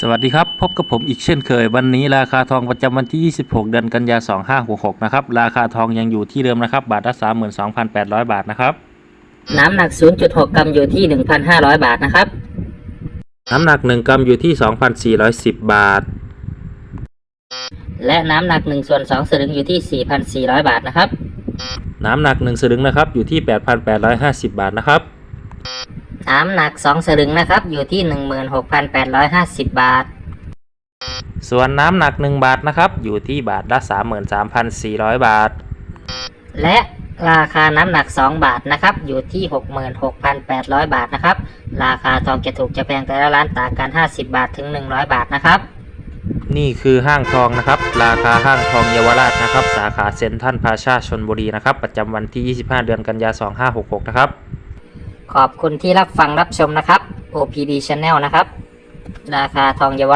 สวัสดีครับ พบกับผมอีกเช่นเคย วันนี้ราคาทองประจำวันที่ 26 เดือนกันยา 2566 นะครับ ราคาทองยังอยู่ที่เดิมนะครับ บาทละ 32,800 บาทนะครับ น้ำหนัก 0.6 กรัมอยู่ที่ 1,500 บาทนะครับ น้ำหนัก 1 กรัมอยู่ที่ 2,410 บาท และน้ำหนัก1ส่วน2สลึงอยู่ที่ 4,400 บาทนะครับ น้ำหนัก 1 สลึงนะครับ อยู่ที่ 8,850 บาทนะครับ น้ำหนัก 2 สลึงนะครับ อยู่ที่ 16,850 บาท ส่วนน้ำหนัก 1 บาทนะครับ อยู่ที่บาทละ 33,400 บาท และราคาน้ำหนัก 2 บาทนะครับ อยู่ที่ 66,800 บาทนะครับ ราคาทองจะถูกจะแพงแต่ละร้านต่างกัน 50 บาทถึง 100 บาทนะครับ นี่คือห้างทองนะครับ ราคาห้างทองเยาวราชนะครับ สาขาเซ็นทรัลพาชาชนบุรีนะครับ ประจำวันที่ 25 เดือนกันยา2566 นะครับ ขอบคุณที่รับฟังรับชมนะครับ OPD Channel นะครับ ราคาทองเยาว